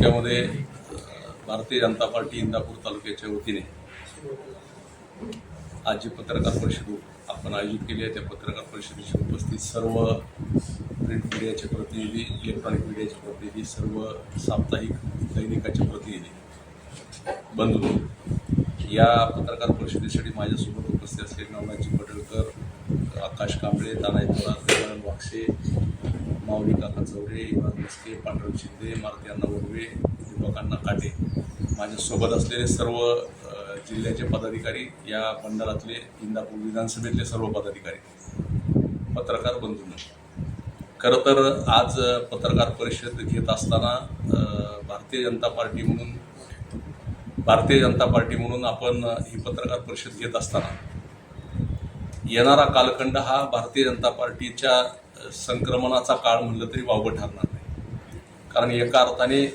त्यामध्ये भारतीय जनता पार्टी इंदापूर तालुक्याच्या वतीने आज जी पत्रकार परिषद आपण आयोजित केली आहे. त्या पत्रकार परिषदेची उपस्थित सर्व प्रिंट मीडियाचे प्रतिनिधी इलेक्ट्रॉनिक मीडियाचे प्रतिनिधी सर्व साप्ताहिक दैनिकाचे प्रतिनिधी बंधू. या पत्रकार परिषदेसाठी माझ्यासोबत उपस्थित असलेले नवनाथजी पडळकर आकाश कांबळे तानाई थोरात वाक्षे माऊली काका चौरे इमान मस्के पांडुरंग शिंदे मारुती अण्णा उर्वे दीपक अण्णा काटे माझ्यासोबत असलेले सर्व जिल्ह्याचे पदाधिकारी या मंडळातले इंदापूर विधानसभेतले सर्व पदाधिकारी पत्रकार बंधूंनो खरं तर आज पत्रकार परिषद घेत असताना भारतीय जनता पार्टी म्हणून भारतीय जनता पार्टी म्हणून आपण ही पत्रकार परिषद घेत असताना येणारा कालखंड हा भारतीय जनता पार्टीच्या संक्रमणाचा काळ म्हणलं तरी वावगं ठरणार नाही. कारण एका अर्थाने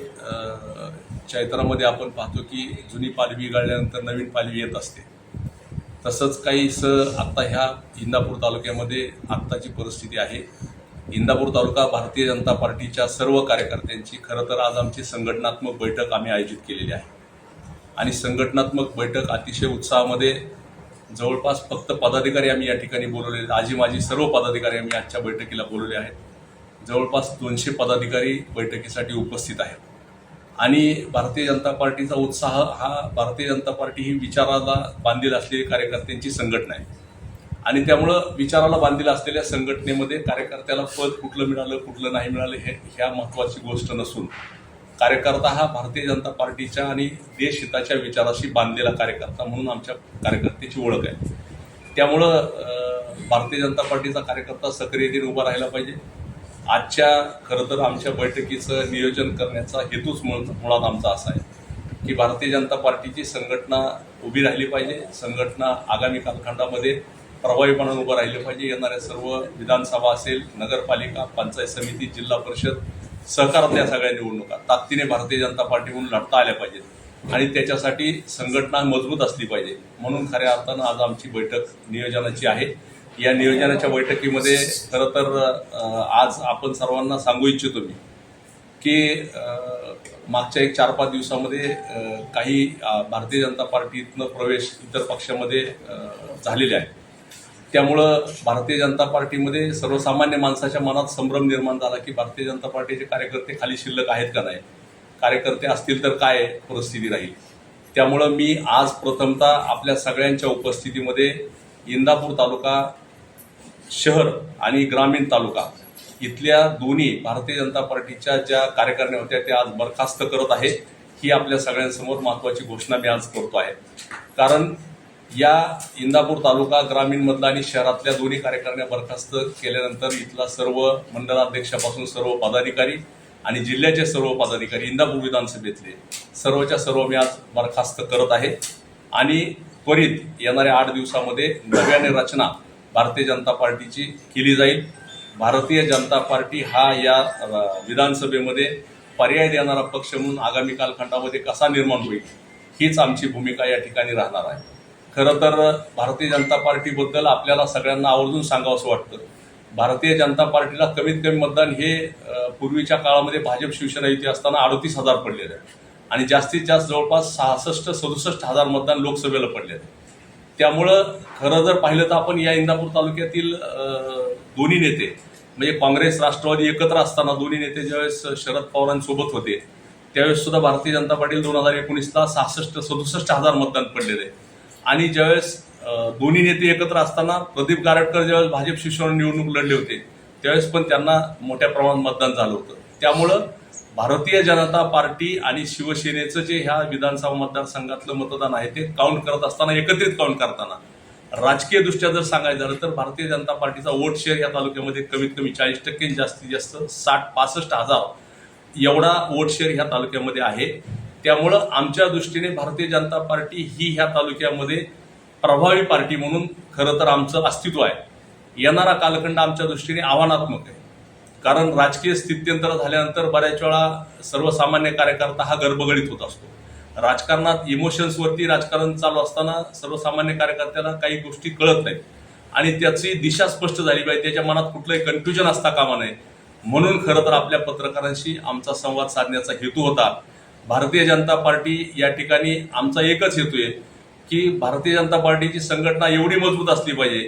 चैत्रामध्ये आपण पाहतो की जुनी पालवी गाळल्यानंतर नवीन पालवी येत असते. तसंच काही स आत्ता ह्या इंदापूर तालुक्यामध्ये आत्ताची परिस्थिती आहे. इंदापूर तालुका भारतीय जनता पार्टीच्या सर्व कार्यकर्त्यांची खरं तर आज आमची संघटनात्मक बैठक आम्ही आयोजित केलेली आहे. आणि संघटनात्मक बैठक अतिशय उत्साहामध्ये जवळपास फक्त पदाधिकारी आम्ही या ठिकाणी बोलवले आहेत. आजी माझी सर्व पदाधिकारी आम्ही आजच्या बैठकीला बोलवले आहेत. जवळपास दोनशे पदाधिकारी बैठकीसाठी उपस्थित आहेत. आणि भारतीय जनता पार्टीचा उत्साह हा भारतीय जनता पार्टी ही विचाराला बांधील असलेली कार्यकर्त्यांची संघटना आहे. आणि त्यामुळं विचाराला बांधील असलेल्या संघटनेमध्ये कार्यकर्त्याला पद कुठलं मिळालं कुठलं नाही मिळालं हे ह्या महत्त्वाची गोष्ट नसून कार्यकर्ता हा भारतीय जनता पार्टीच्या आणि देशहिताच्या विचाराशी बांधलेला कार्यकर्ता म्हणून आमच्या कार्यकर्त्याची ओळख आहे. त्यामुळं भारतीय जनता पार्टीचा कार्यकर्ता सक्रियतेने उभा राहिला पाहिजे. आजच्या खरं तर आमच्या बैठकीचं नियोजन करण्याचा हेतूच मुळात आमचा असा आहे की भारतीय जनता पार्टीची संघटना उभी राहिली पाहिजे. संघटना आगामी कालखंडामध्ये प्रभावीपणानं उभं राहिलं पाहिजे. येणाऱ्या सर्व विधानसभा असेल नगरपालिका पंचायत समिती जिल्हा परिषद सहकारातल्या सगळ्या निवडणुका. ताकदीने भारतीय जनता पार्टी म्हणून लढता आल्या पाहिजेत. आणि त्याच्यासाठी संघटना मजबूत असली पाहिजे. म्हणून खऱ्या अर्थानं आज आमची बैठक नियोजनाची आहे. या नियोजनाच्या बैठकीमध्ये खरं तर आज आपण सर्वांना सांगू इच्छितो मी की मागच्या एक चार पाच दिवसामध्ये काही भारतीय जनता पार्टीतनं प्रवेश इतर पक्षामध्ये झालेले आहे त्यामुळं भारतीय जनता पार्टीमध्ये सर्वसामान्य माणसाच्या मनात संभ्रम निर्माण झाला की भारतीय जनता पार्टीचे कार्यकर्ते खाली शिल्लक आहेत का नाही? कार्यकर्ते असतील तर काय परिस्थिती राहील? त्यामुळं मी आज प्रथमतः आपल्या सगळ्यांच्या उपस्थितीमध्ये इंदापूर तालुका शहर आणि ग्रामीण तालुका इथल्या दोन्ही भारतीय जनता पार्टीच्या ज्या कार्यकारिण्या होत्या त्या आज बरखास्त करत आहे ही आपल्या सगळ्यांसमोर महत्वाची घोषणा मी आज करतो आहे. कारण या इंदापूर तालुका ग्रामीण मधला आणि शहरातल्या दोन्ही कार्यकारिण्या बरखास्त केल्यानंतर इथला सर्व मंडलाध्यक्षापासून सर्व पदाधिकारी आणि जिल्ह्याचे सर्व पदाधिकारी इंदापूर विधानसभेतले सर्वच्या सर्व मी आज बरखास्त करत आहे. आणि त्वरित येणाऱ्या आठ दिवसामध्ये नव्याने रचना भारतीय जनता पार्टीची केली जाईल. भारतीय जनता पार्टी हा या विधानसभेमध्ये पर्याय देणारा पक्ष म्हणून आगामी कालखंडामध्ये कसा निर्माण होईल हीच आमची भूमिका या ठिकाणी राहणार आहे. खरं तर भारतीय जनता पार्टीबद्दल आपल्याला सगळ्यांना आवर्जून सांगावंसं वाटतं. भारतीय जनता पार्टीला कमीत कमी मतदान हे पूर्वीच्या काळामध्ये भाजप शिवसेना युती असताना अडतीस हजार पडलेले. आहे आणि जास्तीत जास्त जवळपास सहासष्ट सदुसष्ट हजार मतदान लोकसभेला पडले आहे त्यामुळं खरं जर पाहिलं तर आपण या इंदापूर तालुक्यातील दोन्ही नेते म्हणजे काँग्रेस राष्ट्रवादी एकत्र असताना दोन्ही नेते ज्यावेळेस शरद पवारांसोबत होते त्यावेळेस सुद्धा भारतीय जनता पार्टी दोन हजार एकोणीसला सहासष्ट सदुसष्ट हजार मतदान पडलेले. आहे आणि ज्यावेळेस दोन्ही नेते एकत्र असताना प्रदीप गारटकर ज्यावेळेस भाजप शिवसेना निवडणूक लढले होते त्यावेळेस पण त्यांना मोठ्या प्रमाणात मतदान झालं होतं. त्यामुळं भारतीय जनता पार्टी आणि शिवसेनेचं जे ह्या विधानसभा मतदारसंघातलं मतदान आहे ते काउंट करत असताना एकत्रित काउंट करताना. राजकीय दृष्ट्या जर सांगायचं झालं तर भारतीय जनता पार्टीचा वोट शेअर या तालुक्यामध्ये कमीत कमी चाळीस टक्के जास्तीत जास्त साठ पासष्ट हजार एवढा वोट शेअर ह्या तालुक्यामध्ये आहे. त्यामुळं आमच्या दृष्टीने भारतीय जनता पार्टी ही ह्या तालुक्यामध्ये प्रभावी पार्टी म्हणून खरं तर आमचं अस्तित्व आहे. येणारा कालखंड आमच्या दृष्टीने आव्हानात्मक आहे. कारण राजकीय स्थित्यंतर झाल्यानंतर बऱ्याच वेळा सर्वसामान्य कार्यकर्ता हा गर्भगडीत होत असतो. राजकारणात इमोशन्सवरती राजकारण चालू असताना सर्वसामान्य कार्यकर्त्याला काही गोष्टी कळत नाहीत. आणि त्याची दिशा स्पष्ट झाली पाहिजे त्याच्या मनात कुठलंही कन्फ्युजन असता कामा नये. म्हणून खरं तर आपल्या पत्रकारांशी आमचा संवाद साधण्याचा हेतू होता. भारतीय जनता पार्टी या ठिकाणी आमचा एकच हेतू आहे की भारतीय जनता पार्टीची संघटना एवढी मजबूत असली पाहिजे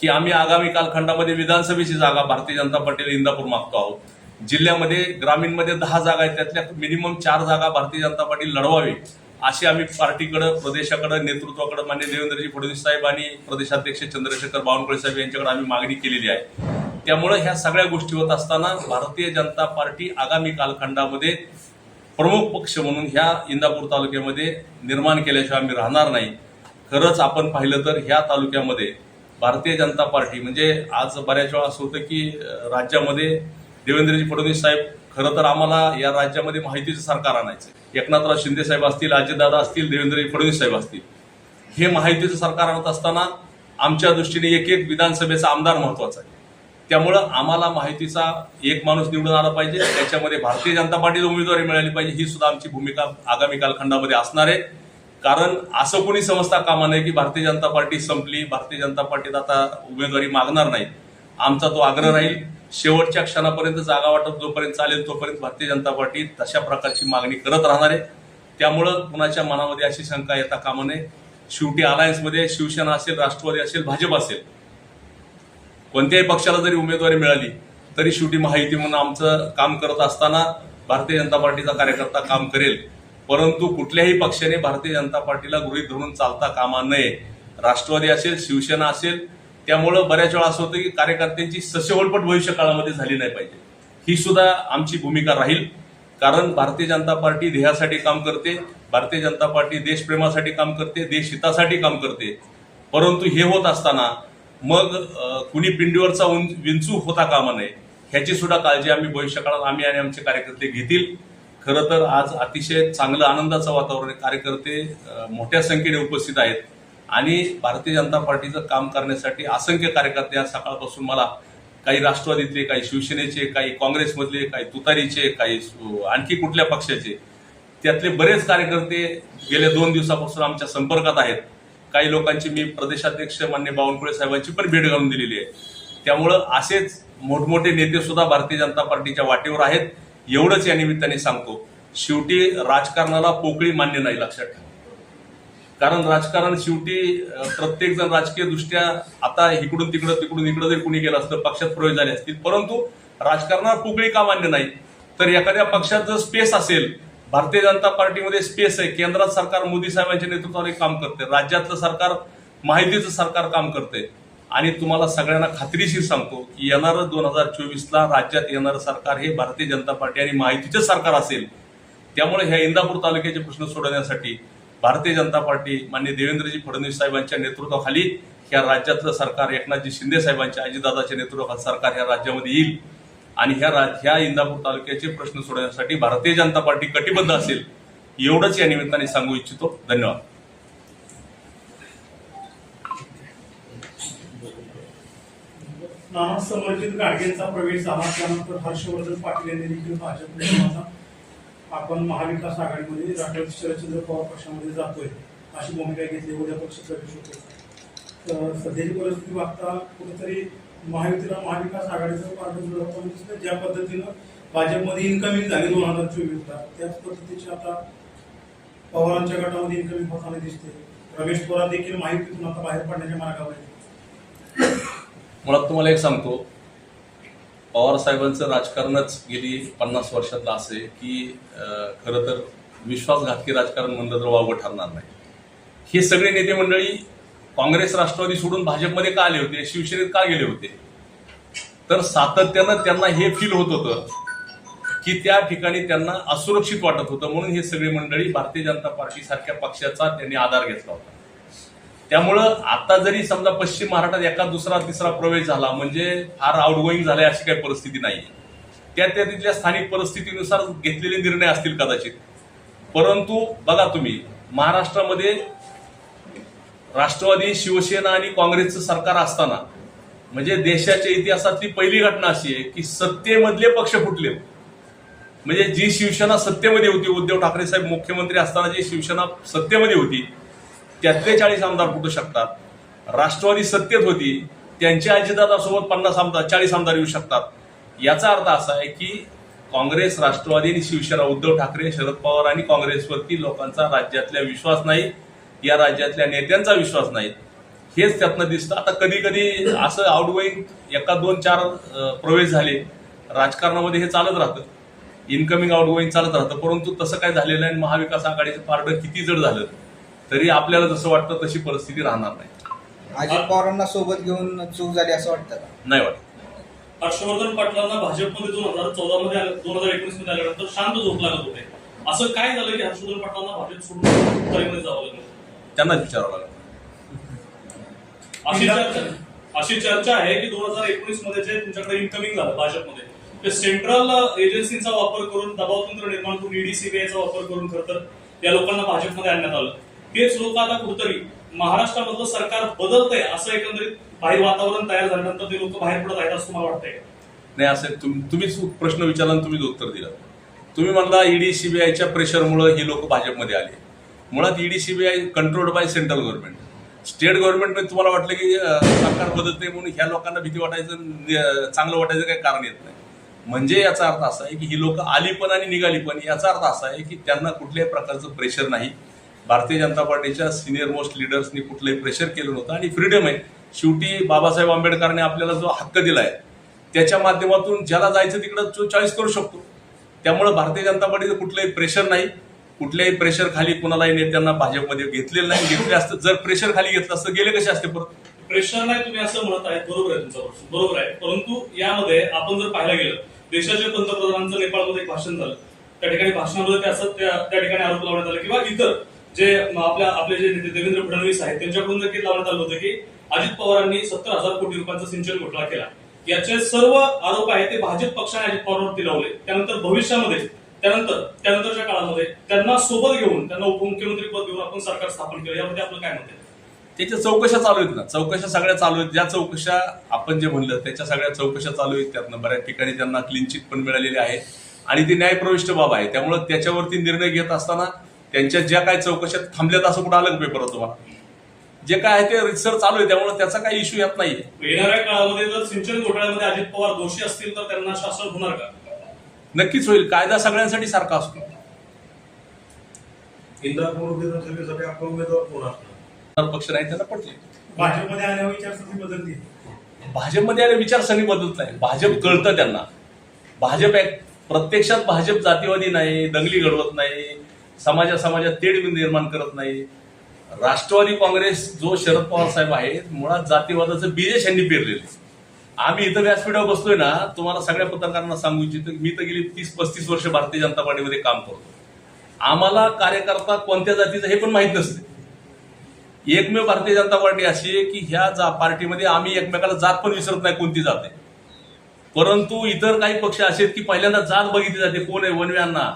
की आम्ही आगामी कालखंडामध्ये विधानसभेची जागा भारतीय जनता पार्टीला इंदापूर मागतो आहोत. जिल्ह्यामध्ये ग्रामीणमध्ये दहा जागा आहेत त्यातल्या मिनिमम चार जागा भारतीय जनता पार्टी लढवावी अशी आम्ही पार्टीकडं प्रदेशाकडं नेतृत्वाकडं मान्य देवेंद्रजी फडणवीस साहेब आणि प्रदेशाध्यक्ष चंद्रशेखर बावनकुळे साहेब यांच्याकडे आम्ही मागणी केलेली आहे. त्यामुळं ह्या सगळ्या गोष्टी होत असताना भारतीय जनता पार्टी आगामी कालखंडामध्ये प्रमुख पक्ष म्हणून ह्या इंदापूर तालुक्यामध्ये निर्माण केल्याशिवाय आम्ही राहणार नाही. खरंच आपण पाहिलं तर ह्या तालुक्यामध्ये भारतीय जनता पार्टी म्हणजे आज बऱ्याच वेळा असं होतं की राज्यामध्ये देवेंद्रजी फडणवीस साहेब खरं तर आम्हाला या राज्यामध्ये माहितीचं सरकार आणायचं एकनाथराव शिंदे साहेब असतील अजितदादा असतील देवेंद्रजी फडणवीस साहेब असतील. हे माहितीचं सरकार आणत असताना आमच्या दृष्टीने एक एक विधानसभेचा आमदार महत्त्वाचा आहे. त्यामुळं आम्हाला माहितीचा एक माणूस निवडून आला पाहिजे. त्याच्यामध्ये भारतीय जनता पार्टीला उमेदवारी मिळाली पाहिजे. ही सुद्धा आमची भूमिका आगामी कालखंडामध्ये असणार आहे. कारण असं कोणी समजता कामा नये की भारतीय जनता पार्टी संपली भारतीय जनता पार्टीत आता उमेदवारी मागणार नाही. आमचा तो आग्रह राहील. शेवटच्या क्षणापर्यंत जागा वाटप जोपर्यंत चालेल तोपर्यंत भारतीय जनता पार्टी तशा प्रकारची मागणी करत राहणार आहे. त्यामुळं कुणाच्या मनामध्ये अशी शंका येता कामा नये. शेवटी अलायन्समध्ये शिवसेना असेल राष्ट्रवादी असेल भाजप असेल कोणत्याही पक्षाला जरी उमेदवारी मिळाली तरी शेवटी माहिती म्हणून आमचं काम करत असताना भारतीय जनता पार्टीचा कार्यकर्ता काम करेल. परंतु कुठल्याही पक्षाने भारतीय जनता पार्टीला गृहीत धरून चालता कामा नये. राष्ट्रवादी असेल शिवसेना असेल त्यामुळं बऱ्याच वेळा असं होतं की कार्यकर्त्यांची ससेहोलपट भविष्य काळामध्ये झाली नाही पाहिजे. ही सुद्धा आमची भूमिका राहील. कारण भारतीय जनता पार्टी ध्येयासाठी काम करते भारतीय जनता पार्टी देशप्रेमासाठी काम करते देशहितासाठी काम करते. परंतु हे होत असताना मग कुणी पिंडीवरचा विंचू होता कामा नये ह्याची सुद्धा काळजी आम्ही भविष्यकाळात आम्ही आणि आमचे कार्यकर्ते घेतील. खरं तर आज अतिशय चांगलं आनंदाचं वातावरण आहे. कार्यकर्ते मोठ्या संख्येने उपस्थित आहेत. आणि भारतीय जनता पार्टीचं काम करण्यासाठी असंख्य कार्यकर्ते आज सकाळपासून मला काही राष्ट्रवादीतले काही शिवसेनेचे काही काँग्रेसमधले काही तुतारीचे काही आणखी कुठल्या पक्षाचे त्यातले बरेच कार्यकर्ते गेल्या दोन दिवसापासून आमच्या संपर्कात आहेत. काही लोकांची मी प्रदेशाध्यक्ष मान्य बावनकुळे साहेबांची पण भेट घालून दिलेली आहे. त्यामुळं असेच मोठमोठे नेते सुद्धा भारतीय जनता पार्टीच्या वाटेवर आहेत. एवढंच या निमित्ताने सांगतो शेवटी राजकारणाला पोकळी मान्य नाही लक्षात ठेवा. कारण राजकारण शेवटी प्रत्येक जण राजकीय दृष्ट्या आता इकडून तिकडं तिकडून इकडं जरी कुणी गेलं असतं पक्षात प्रवेश झाले असतील परंतु राजकारणाला पोकळी का मान्य नाही? तर एखाद्या पक्षात जर स्पेस असेल भारतीय जनता पार्टीमध्ये स्पेस आहे. केंद्रात सरकार मोदी साहेबांच्या नेतृत्वाने काम करते. राज्यातलं सरकार माहितीचं सरकार काम करते. आणि तुम्हाला सगळ्यांना खात्रीशीर सांगतो की येणारं दोन हजार चोवीसला राज्यात येणारं सरकार हे भारतीय जनता पार्टी आणि माहितीचं सरकार असेल. त्यामुळे ह्या इंदापूर तालुक्याचे प्रश्न सोडवण्यासाठी भारतीय जनता पार्टी मान्य देवेंद्रजी फडणवीस साहेबांच्या नेतृत्वाखाली ह्या राज्यातलं सरकार एकनाथजी शिंदे साहेबांच्या अजितदादाच्या नेतृत्वाखाली सरकार ह्या राज्यामध्ये येईल. आणि ह्या राज ह्या इंदापूर तालुक्याचे प्रश्न सोडवण्यासाठी भारतीय जनता पार्टी कटिबद्ध असेल एवढंच या निमित्ताने सांगू इच्छितो. धन्यवाद. नानासमर्जित गाडगेंचा प्रवेश झाला त्यानंतर हर्षवर्धन पाटील यांनी देखील भाजपने आपण महाविकास आघाडीमध्ये राष्ट्रवादी शरदचंद्र पवार पक्षामध्ये जातोय अशी भूमिका घेतली. उद्या पक्ष प्रवेश होतो तर सध्याची परिस्थिती बघता कुठेतरी महायुतीला महाविकास आघाडीचं मार्ग जुळवताना दिसतं ज्या पद्धतीनं भाजपमध्ये इन्कमिंग झाली दोन हजार चोवीसला त्याच पद्धतीची आता पवारांच्या गटामध्ये इन्कमिंग होताना दिसते. रमेश थोरात देखील माहितीतून आता बाहेर पडण्याच्या मार्गावर आहे. मुळात तुम्हाला एक सांगतो. पवार साहेबांचं राजकारणच गेली पन्नास वर्षातलं असं आहे की खरं तर विश्वासघातकी राजकारण म्हणलं तर वावं ठरणार नाही. हे सगळे नेते मंडळी काँग्रेस राष्ट्रवादी सोडून भाजपमध्ये का आले होते? शिवसेनेत का गेले होते? तर सातत्यानं त्यांना हे फील होत होतं की त्या ठिकाणी त्यांना असुरक्षित वाटत होतं. म्हणून हे सगळी मंडळी भारतीय जनता पार्टी सारख्या पक्षाचा त्यांनी आधार घेतला होता. त्यामुळं आता जरी समजा पश्चिम महाराष्ट्रात एका दुसरा तिसरा प्रवेश झाला म्हणजे फार आउटगोईंग झालाय अशी काही परिस्थिती नाही. त्या त्या तिथल्या स्थानिक परिस्थितीनुसार घेतलेले निर्णय असतील कदाचित. परंतु बघा तुम्ही महाराष्ट्रामध्ये राष्ट्रवादी शिवसेना आणि काँग्रेसचं सरकार असताना म्हणजे देशाच्या इतिहासातली पहिली घटना अशी आहे की सत्तेमधले पक्ष फुटले. म्हणजे जी शिवसेना सत्तेमध्ये होती उद्धव ठाकरे साहेब मुख्यमंत्री असताना जी शिवसेना सत्तेमध्ये होती त्यातले चाळीस आमदार फुटू शकतात. राष्ट्रवादी सत्तेत होती त्यांच्या अजितदादासोबत पन्नास आमदार चाळीस आमदार येऊ शकतात. याचा अर्थ असा आहे की काँग्रेस राष्ट्रवादी आणि शिवसेना उद्धव ठाकरे शरद पवार आणि काँग्रेसवरती लोकांचा राज्यातल्या विश्वास नाही. या राज्यातल्या नेत्यांचा विश्वास नाही. हेच त्यातनं दिसतं. आता कधी कधी असं आउटगोईंग एका दोन चार प्रवेश झाले राजकारणामध्ये हे चालत राहतं. इनकमिंग आउटगोईंग चालत राहतं. परंतु तसं काय झालेलं नाही आणि महाविकास आघाडीचं पारडं किती जड झालं तरी आपल्याला जसं वाटतं तशी परिस्थिती राहणार नाही. अजित पवारांना सोबत घेऊन चूक झाली असं वाटतं का? नाही वाटत. हर्षवर्धन पाटलांना भाजपमध्ये दोन हजार चौदा मध्ये दोन हजार एकोणीसमध्ये आल्यानंतर शांत झोप लागत होते. असं काय झालं की हर्षवर्धन पाटलांना भाजप सोडून जावं लागलं? त्यांनाच विचारावं लागेल. अशी चर्चा अशी चर्चा आहे की दोन हजार एकोणीसमध्ये जे तुमच्याकडे इन्कमिंग झालं भाजपमध्ये ते सेंट्रल एजन्सीचा वापर करून दबाव तंत्र निर्माण करून ईडी सीबीआयचा वापर करून खरं तर या लोकांना भाजपमध्ये आणण्यात आलं. तेच लोक आता कुठतरी महाराष्ट्रामधलं सरकार बदलतंय असं एकंदरीत बाहेर वातावरण तयार झाल्यानंतर ते लोक बाहेर पडत आहेत असं मला वाटतंय. नाही असं तुम- तुम्हीच प्रश्न विचारला तुम्हीच उत्तर दिलं. तुम्ही म्हणला ईडी सीबीआयच्या प्रेशरमुळे ही लोक भाजपमध्ये आले. मुळात ED CBI controlled by central government state गव्हर्नमेंटने तुम्हाला वाटलं की सरकार सरकार बदलते म्हणून ह्या लोकांना भीती वाटायचं चांगलं वाटायचं काही कारण येत नाही. म्हणजे याचा अर्थ असा आहे की ही लोक आली पण आणि निघाली पण याचा अर्थ असा आहे की त्यांना कुठल्याही प्रकारचं प्रेशर नाही. भारतीय जनता पार्टीच्या सिनियर मोस्ट लिडर्सनी कुठलंही प्रेशर केलं नव्हतं. आणि फ्रीडम आहे. शेवटी बाबासाहेब आंबेडकरने आपल्याला जो हक्क दिला आहे त्याच्या माध्यमातून ज्याला जायचं तिकडं तो चॉईस करू शकतो. त्यामुळे भारतीय जनता पार्टीचं कुठलंही प्रेशर नाही. कुठल्याही प्रेशर खाली कुणालाही नेत्यांना भाजपमध्ये घेतलेलं नाही. घेतले असतं जर प्रेशर खाली घेतलं असतं गेले कसे असते परत? प्रेशर नाही तुम्ही असं म्हणत आहे बरोबर आहे तुमचा प्रश्न. बरोबर आहे. परंतु यामध्ये आपण जर पाहायला गेलं देशाच्या पंतप्रधानांचं नेपाळमध्ये एक भाषण झालं. त्या ठिकाणी भाषणामध्ये ते असं त्या त्या ठिकाणी आरोप लावण्यात आला किंवा इतर जे आपल्या आपले जे नेते देवेंद्र फडणवीस आहेत त्यांच्याकडून देखील लावण्यात आलं होतं की अजित पवारांनी सत्तर हजार कोटी रुपयांचा सिंचन घोटाळा केला. याचे सर्व आरोप आहेत ते भाजप पक्षाने अजित पवारांवरती लावले. त्यानंतर भविष्यामध्ये त्यानंतर त्यानंतरच्या काळामध्ये त्यांना सोबत घेऊन त्यांना उपमुख्यमंत्री पद देऊन आपण सरकार स्थापन केलं. यामध्ये आपलं काय आहे? त्याच्या चौकशा चालू आहेत ना. चौकशा सगळ्या चालू आहेत. ज्या चौकशा आपण जे म्हणलं त्याच्या सगळ्या चौकशा चालू आहेत. त्यातनं बऱ्याच ठिकाणी त्यांना क्लीन चिट पण मिळालेली आहे. आणि ती न्यायप्रविष्ट बाब आहे त्यामुळे त्याच्यावरती निर्णय घेत असताना त्यांच्या ज्या काही चौकशा थांबल्यात असं कुठं आलं पेपरवर तुम्हाला जे काय आहे ते रिसर्च चालू आहे. त्यामुळे त्याचा काही इश्यू येत नाहीये. येणाऱ्या काळामध्ये जर सिंचन घोटाळ्यामध्ये अजित पवार दोषी असतील तर त्यांना शासन होणार का? नक्कीच होईल. कायदा सगळ्यांसाठी सारखा असतो. इंदापूर विधानसभेसाठी आपला उमेदवार कोण असणार? पक्ष नाही त्याला पटले भाजपमध्ये आल्यावर विचारसरणी बदलली. भाजपमध्ये आले विचारसरणी बदलत नाही. भाजप कळतं त्यांना. भाजप एक प्रत्यक्षात भाजप जातीवादी नाही दंगली घडवत नाही समाजा समाजात तेढ निर्माण करत नाही. राष्ट्रवादी काँग्रेस जो शरद पवार साहेब आहेत मुळात जातीवादाचं बीजेश यांनी पेरलेलं. आम्ही इथं व्यासपीठावर बसतोय ना तुम्हाला सगळ्या पत्रकारांना सांगू इच्छितो मी तर गेली तीस पस्तीस वर्ष भारतीय जनता पार्टीमध्ये काम करतो आम्हाला कार्यकर्ता कोणत्या जातीचा हे पण माहीत नसते. एकमेव भारतीय जनता पार्टी अशी आहे की ह्या जा पार्टीमध्ये आम्ही एकमेकाला जात पण विसरत नाही कोणती जात. आहे परंतु इतर काही पक्ष असे आहेत की पहिल्यांदा जात बघितली जाते कोण आहे वनव्यांना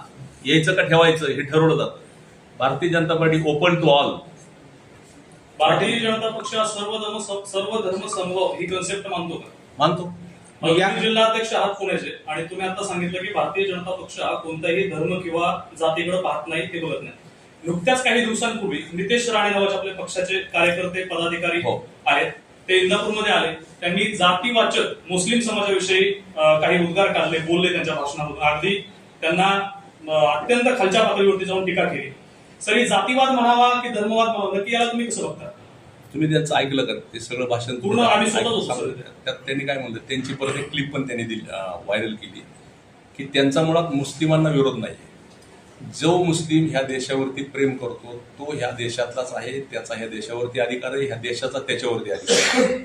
यायचं का ठेवायचं हे ठरवलं जातं. Bharatiya Janata party open to all Bharatiya Janata पक्ष हा सर्व धर्म सर्व धर्म संभव ही कन्सेप्ट मानतो का? मानतो. जिल्हाध्यक्ष आहात पुण्याचे. आणि तुम्ही आता सांगितलं की भारतीय जनता पक्ष हा कोणताही धर्म किंवा जातीकडे पाहत नाही ते बघत नाही. नुकत्याच काही दिवसांपूर्वी नितेश राणे नावाचे आपल्या पक्षाचे कार्यकर्ते पदाधिकारी हो. आहेत. ते इंदापूरमध्ये आले. त्यांनी जातीवाचक मुस्लिम समाजाविषयी काही उद्गार काढले बोलले त्यांच्या भाषणामधून. अगदी त्यांना अत्यंत खालच्या पातळीवरती जाऊन टीका केली. सर जातीवाद म्हणावा की धर्मवाद म्हणावा? नक्की याला तुम्ही कसं बघता? तुम्ही त्यांचं ऐकलं का? ते सगळं भाषण पूर्ण आम्ही स्वतःच होतो, सांगतो. सर. त्यात त्यांनी काय म्हणलं त्यांची परत एक क्लिप पण त्यांनी दिली व्हायरल केली. की त्यांचा मुळात मुस्लिमांना विरोध नाही जो मुस्लिम ह्या देशावरती प्रेम करतो तो ह्या देशातलाच आहे त्याचा ह्या देशावरती अधिकार आहे ह्या देशाचा त्याच्यावरती अधिकार आहे.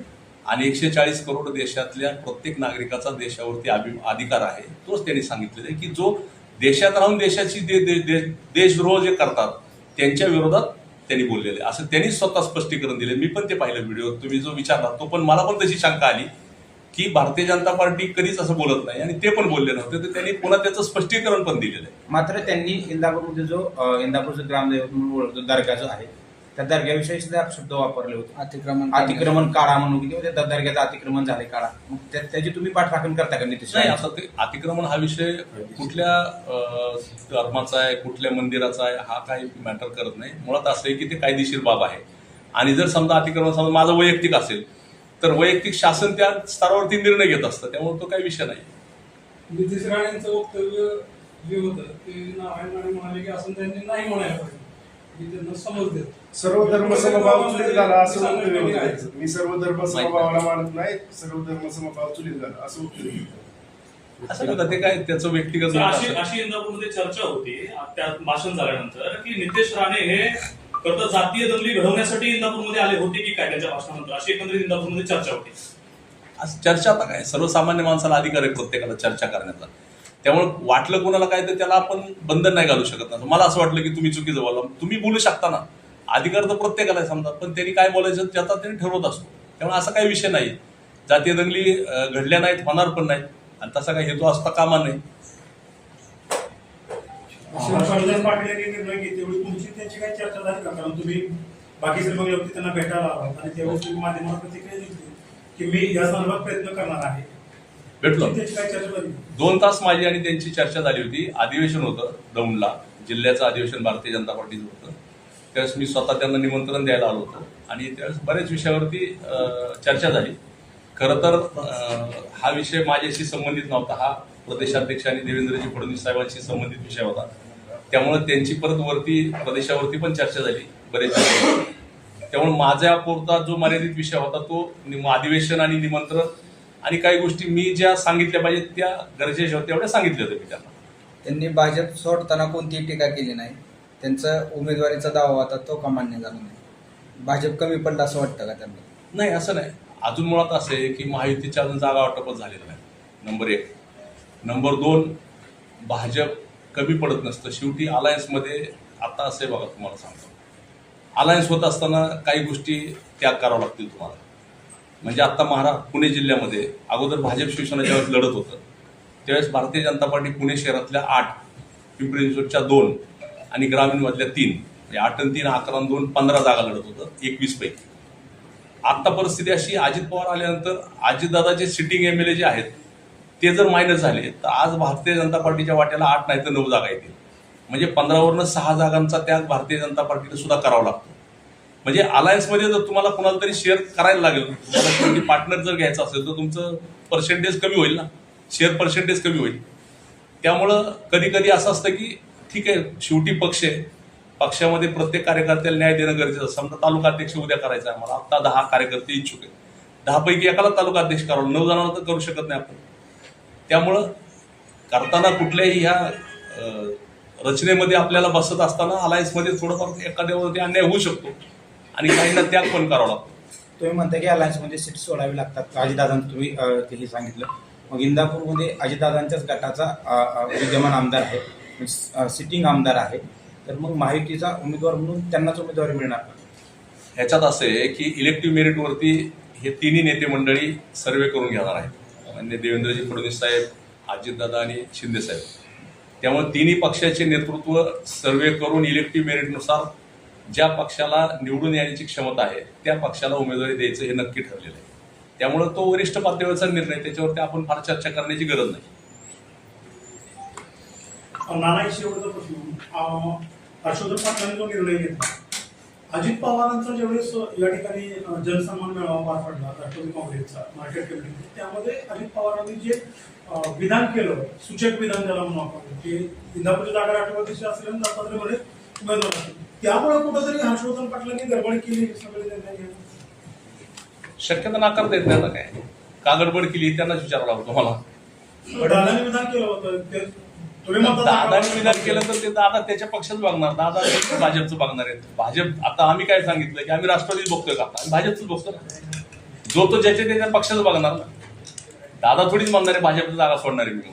आणि एकशे चाळीस करोड देशातल्या प्रत्येक नागरिकाचा देशावरती अभि अधिकार आहे तोच त्यांनी सांगितलेलं आहे की जो देशात राहून देशाची दे, दे, दे, देशद्रोह जे करतात त्यांच्या विरोधात त्यांनी बोललेले. आहे. असं त्यांनी स्वतः स्पष्टीकरण दिले. मी पण ते पाहिलं व्हिडिओ तुम्ही जो विचारला तो पण मला पण तशी शंका आली की भारतीय जनता पार्टी कधीच असं बोलत नाही आणि ते पण बोलले नव्हते. तर त्यांनी पुन्हा त्याचं स्पष्टीकरण पण दिलेलं आहे. मात्र त्यांनी इंदापूरमध्ये जो इंदापूरचं ग्रामदैवत म्हणून ओळखतो दर्गा जो आहे त्या दर्ग्याविषयी सुद्धा शब्द वापरले होते. अतिक्रमण अतिक्रमण काळा म्हणून किंवा त्या दर्ग्याचं अतिक्रमण झाले काळा. मग त्या- त्याची तुम्ही पाठराखण करता का नितीश नाही राणे? असं ते अतिक्रमण हा विषय कुठल्या अं, धर्माचा आहे कुठल्या मंदिराचा आहे हा काही मॅटर करत नाही. मुळात असं आहे की ते कायदेशीर बाब आहे. आणि जर समजा अतिक्रमण समजा माझं वैयक्तिक असेल तर वैयक्तिक शासन त्या स्तरावरती निर्णय घेत असतं. त्यामुळे तो काही विषय नाही. नितीश राणेंचं वक्तव्य जे होतं ते नारायण राणे म्हणाले की असं त्यांनी नाही म्हणायला पाहिजे. मी त्यांना समज देतो. सर्व धर्म समभाव चुलीत झाला असं वक्तव्य होतं. मी सर्व धर्म समभावाला मानत नाही सर्व धर्म समभाव चुलीत झाला असं वक्तव्य ते काय? त्याचं व्यक्तिगत अशी. अशी इंदापूरमध्ये चर्चा होती त्यात भाषण झाल्यानंतर की नितेश राणे हे खरं तर जातीय दंगली घडवण्यासाठी इंदापूरमध्ये आले होते की काय त्यांच्या भाषणानंतर? अशी एकंदरीत इंदापूरमध्ये चर्चा होती. चर्चा आता काय? सर्वसामान्य माणसाला अधिकार आहे प्रत्येकाला चर्चा करण्याचा. त्यामुळे वाटलं कोणाला काय तर त्याला आपण बंधन नाही घालू शकत नाही मला असं वाटलं की तुम्ही चुकीचं बोला तुम्ही बोलू शकता ना. अधिकार तर प्रत्येकाला समजा पण त्यांनी काय बोलायचं त्याचा त्यांनी ठरवत असतो. त्यामुळे असा काही विषय नाही. जातीय दंगली घडल्या नाहीत होणार पण नाहीत. आणि तसा काही हेतू असता कामा नाही बाकी सर्व व्यक्ती त्यांना भेटायला आलात. आणि त्यावेळेस तुम्ही माध्यमाला प्रतिक्रिया दिली की मी या संदर्भात प्रयत्न करणार आहे. भेटलो. दोन तास माझी आणि त्यांची चर्चा झाली होती. अधिवेशन होतं दौंडला. जिल्ह्याचं अधिवेशन भारतीय जनता पार्टीचं होतं. त्यावेळेस मी स्वतः त्यांना निमंत्रण द्यायला आलो होतो. आणि त्यावेळेस बऱ्याच विषयावरती चर्चा झाली. खरं तर हा विषय माझ्याशी संबंधित नव्हता. हा प्रदेशाध्यक्ष आणि देवेंद्रजी फडणवीस साहेबांशी संबंधित विषय होता. त्यामुळे त्यांची परत वरती प्रदेशावरती पण चर्चा झाली बरेच त्यामुळे माझ्या पुरता जो मर्यादित विषय होता तो अधिवेशन आणि निमंत्रण आणि काही गोष्टी मी ज्या सांगितल्या पाहिजेत त्या गरजेच्या होत्या एवढ्या सांगितल्या होत्या मी त्यांना. त्यांनी भाजप सोडताना कोणतीही टीका केली नाही. त्यांचा उमेदवारीचा दावा होता तो का मान्य झाला नाही? भाजप कमी पडला असं वाटतं का त्यांना? नाही असं नाही. अजून मुळात असं आहे की महायुतीच्या अजून जागा वाटपच झालेलं नाही. नंबर एक. नंबर दोन भाजप कमी पडत नसतं. शेवटी अलायन्समध्ये आता असं आहे बघा तुम्हाला सांगतो. अलायन्स होत असताना काही गोष्टी त्याग करावं लागतील तुम्हाला. म्हणजे आत्ता महारा पुणे जिल्ह्यामध्ये अगोदर भाजप शिवसेना ज्यावेळेस लढत होतं त्यावेळेस भारतीय जनता पार्टी पुणे शहरातल्या आठ पिंपरी चिंचवडच्या दोन आणि ग्रामीणमधल्या तीन. म्हणजे आठ आणि तीन अकरा आणि दोन पंधरा जागा लढत होतं एकवीस पैकी. आत्ता परिस्थिती अशी अजित पवार आल्यानंतर अजितदादाचे सिटिंग एम एल ए जे आहेत ते जर मायनस झाले तर आज भारतीय जनता पार्टीच्या वाट्याला आठ नाही तर नऊ जागा येतील. म्हणजे पंधरावरनं सहा जागांचा त्याग भारतीय जनता पार्टीला सुद्धा करावा लागतो. म्हणजे अलायन्समध्ये जर तुम्हाला कुणाला तरी शेअर करायला लागेल तुम्हाला पार्टनर जर घ्यायचं असेल तर तुमचं पर्सेंटेज कमी होईल ना. शेअर पर्सेंटेज कमी होईल. त्यामुळं कधी कधी असं असतं की ठीक आहे शेवटी पक्ष आहे. पक्षामध्ये प्रत्येक कार्यकर्त्याला न्याय देणं गरजेचं समजा तालुका अध्यक्ष उद्या करायचा आहे मला आता दहा कार्यकर्ते इच्छुक आहेत. दहा पैकी एकाला तालुका अध्यक्ष करावं. नऊ जणांना तर करू शकत नाही आपण. त्यामुळं करताना कुठल्याही ह्या रचनेमध्ये आपल्याला बसत असताना अलायन्समध्ये थोडंफार एखाद्यावरती अन्याय होऊ शकतो. आणि काहींना त्याग पण करावा लागतो. तुम्ही म्हणता की अलायन्समध्ये सीट सोडावी लागतात. अजितदादांचं तुम्ही तेही सांगितलं. मग इंदापूरमध्ये अजितदादांच्याच गटाचा विद्यमान आमदार आहे. सिटिंग आमदार आहे तर मग माहितीचा उमेदवार म्हणून त्यांनाच उमेदवारी मिळणार ह्याच्यात असं आहे की इलेक्टिव्ह मेरिटवरती हे तिन्ही नेते मंडळी सर्वे करून घेणार आहेत. मान्य देवेंद्रजी फडणवीस साहेब अजितदादा आणि शिंदे साहेब. त्यामुळे तिन्ही पक्षाचे नेतृत्व सर्वे करून इलेक्टिव्ह मेरिटनुसार ज्या पक्षाला निवडून येण्याची क्षमता आहे त्या पक्षाला उमेदवारी द्यायचं हे नक्की ठरलेलं आहे. त्यामुळे तो वरिष्ठ पातळीवरचा निर्णय त्याच्यावरती आपण फार चर्चा करण्याची गरज नाही. नाना शेवटचा प्रश्न हर्षवर्धन पाटलांनी जो निर्णय घेतला. अजित पवारांचा ज्यावेळेस या ठिकाणी जनसन्मान मेळावा पार पडला राष्ट्रवादी काँग्रेसचा मार्केट कमिटी त्यामध्ये अजित पवारांनी जे विधान केलं सूचक विधान ज्याला म्हणून आपण की इंदापूरची जागा राष्ट्रवादीची असल्याने दत्तात्रयमध्ये उमेदवार त्यामुळे कुठंतरी हर्षवर्धन पाटलांनी गडबड केली सगळे शक्यता नाकारता येत नाही काय. का गडबड केली त्यांनाच विचारावं लागतो मला. विधान केलं होतं ते तुम्ही दादाने विधान केलं तर ते दादा त्याच्या पक्षाच बघणार. दादा भाजपचं बघणार आहेत भाजप आता आम्ही काय सांगितलं की आम्ही राष्ट्रवादीच बघतोय का? आम्ही भाजपच बघतो जो तो ज्याच्या त्याच्या पक्षाचं बघणार ना. दादा थोडीच म्हणणार आहे भाजपचं जागा सोडणार आहे मी.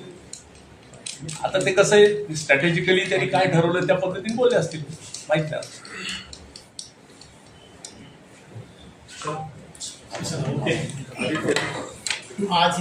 आता ते कसं आहे स्ट्रॅटेजिकली त्यांनी काय ठरवलं त्या पद्धतीने बोलले असतील. माहीत नाही ओके आज